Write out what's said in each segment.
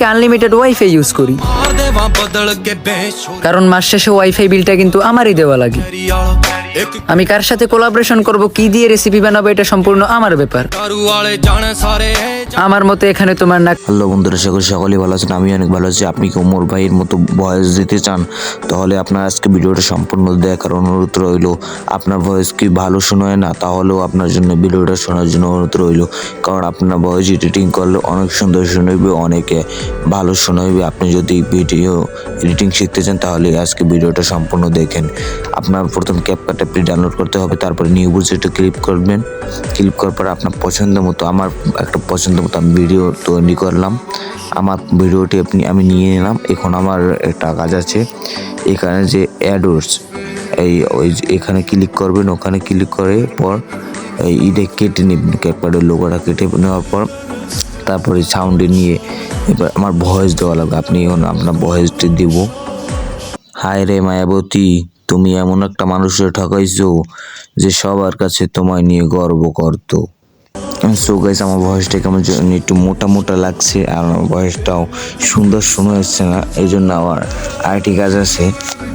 Unlimited wifi use করি। কারণ মাস শেষে ওয়াইফাই বিলটা কিন্তু আমারই দেওয়া লাগে। আমি কার সাথে কোলাবরেশন করব কি দিয়ে রেসিপি বানাবো এটা সম্পূর্ণ আমার ব্যাপার। আমার মতে এখানে তোমার না হ্যালো বন্ধুরা সকল সকলে সকলেই ভালো আছেন আমি অনেক ভালো আছি। আপনি কি ওমর ভাইয়ের মতো ভয়েস দিতে চান? তাহলে আপনার আজকে ভিডিওটা সম্পূর্ণ দেখার অনুরোধ রইল। আপনার ভয়েস কি ভালো শোনায় না তাহলেও আপনার জন্য ভিডিওটা শোনার জন্য অনুরোধ রইল। কারণ আপনার ভয়েস এডিটিং করলে অনেক সুন্দর শোনাইবে অনেকে ভালো শোনাইবে। আপনি যদি ভিডিও এডিটিং শিখতে চান, তাহলে আজকে ভিডিওটা সম্পূর্ণ দেখেন। আপনার প্রথম ক্যাপকাট অ্যাপটি ডাউনলোড করতে হবে, তারপরে নিউ বুঝেটা ক্লিক করবেন। ক্লিক করার পর আপনার পছন্দ মতো, আমার একটা পছন্দ মতো আমি ভিডিও তৈরি করলাম। আমার ভিডিওটি আপনি, আমি নিয়ে নিলাম, এখন আমার একটা কাজ আছে। এখানে যে অ্যাডোর্স এই, ওই এখানে ক্লিক করবেন, ওখানে ক্লিক করে পর, এই ইডে কেটে নেবেন ক্যাপকার্ডের লোগোটা কেটে নেওয়ার পর। তারপরে সাউন্ডে নিয়ে এবার আমার ভয়েস দেওয়া লাগবে। আপনি এখন আপনার ভয়েসটি দিব। হায় রে মায়াবতী, তুমি এমন একটা মানুষের ঠকাইছো যে সবার কাছে তোমায় নিয়ে গর্ব করতো। সো গাইস আমার ভয়েসটা কেমন একটু মোটা মোটা লাগছে আর আমার ভয়েসটাও সুন্দর শোনা যাচ্ছে না এই জন্য আমার আরেকটি কাজ আছে।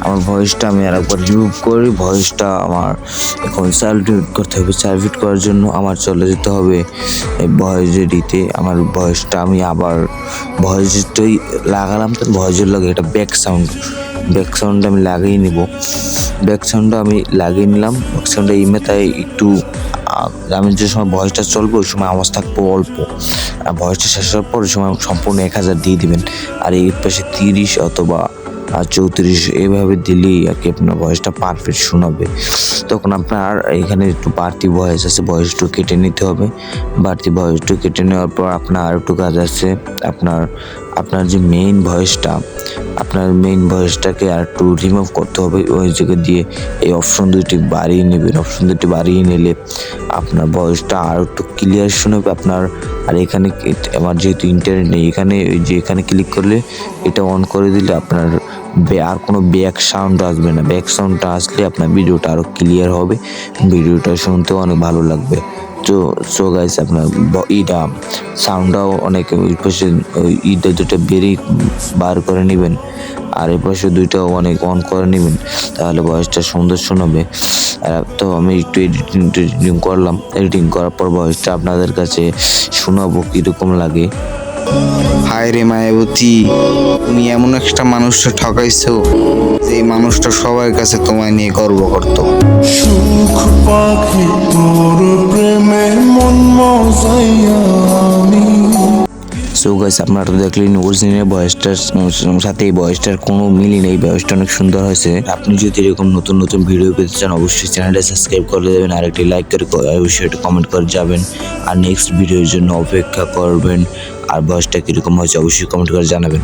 আমার ভয়েসটা আমি আর একবার রিমুভ করি ভয়েসটা আমার এখন সার্ভিট করতে হবে। সার্ভিট করার জন্য আমার চলে যেতে হবে ভয়েস এডিতে আমার ভয়েসটা আমি আবার ভয়েসটাই লাগালাম তো ভয়েসের লাগে একটা ব্যাক সাউন্ড ব্যাক সাউন্ড আমি লাগিয়ে নিব। ব্যাক সাউন্ডটা আমি লাগিয়ে নিলাম ব্যাক সাউন্ডটা ইমে তাই একটু আমি যে সময় ভয়েসটা চলবে, ওই সময় আওয়াজ থাকব অল্প। আর ভয়েসটা শেষ হওয়ার পর, ওই সময় সম্পূর্ণ এক হাজার দিয়ে দিবেন। আর এর পাশে তিরিশ অথবা আর চৌত্রিশ, এভাবে দিলেই আর কি আপনার ভয়েসটা পারফেক্ট শোনাবে। তখন আপনার এখানে একটু বাড়তি ভয়েস আছে ভয়েসটু কেটে নিতে হবে। বাড়তি ভয়েসটু কেটে নেওয়ার পর আপনার আর একটু কাজ আছে, আপনার আপনার যে মেইন ভয়েসটা আপনার মেইন ভয়েসটাকে আর একটু রিমুভ করতে হবে। ওই জায়গা দিয়ে এই অপশন দুইটি বাড়িয়ে নেবেন। অপশন দুটি বাড়িয়ে নিলে আপনার ভয়েসটা আর একটু ক্লিয়ার শোনাবে আপনার। আর এখানে আমার যেহেতু ইন্টারনেট নেই, এখানে ওই যে এখানে ক্লিক করলে এটা অন করে দিলে আপনার আর কোনো ব্যাক সাউন্ড আসবে না। ব্যাক সাউন্ডটা আসলে আপনার ভিডিওটা আরও ক্লিয়ার হবে। ভিডিওটা শুনতেও অনেক ভালো লাগবে। তো সো গাইস আপনার ইটা সাউন্ডটাও অনেক, ওই পাশে ইটা দুটো বেরিয়ে বার করে নেবেন। আর এই পাশে দুইটাও অনেক অন করে নেবেন। তাহলে ভয়েসটা সুন্দর শোনাবে। আর তো আমি একটু এডিটিং এডিটিং করলাম। এডিটিং করার পর ভয়েসটা আপনাদের কাছে শোনাবো, কীরকম লাগে। হায় রে মায়াবতী, তুমি এমন একটা মানুষটা ঠকাইছো যে মানুষটা সবার কাছে তোমায় নিয়ে গর্ব করতো। সুখ সো গাইস আপনারা তো দেখলেন অরিজিনাল ভয়েসটার সাথে এই ভয়েসটার কোনো মিলই নেই ভয়েসটা অনেক সুন্দর হয়েছে। আপনি যদি এরকম নতুন নতুন ভিডিও পেতে চান, অবশ্যই চ্যানেলটা সাবস্ক্রাইব করে দেবেন আর একটি লাইক করে অবশ্যই একটা কমেন্ট করে যাবেন। আর নেক্সট ভিডিওর জন্য অপেক্ষা করবেন, আর বয়সটা কীরকম হয়েছে, অবশ্যই কমেন্ট করে জানাবেন।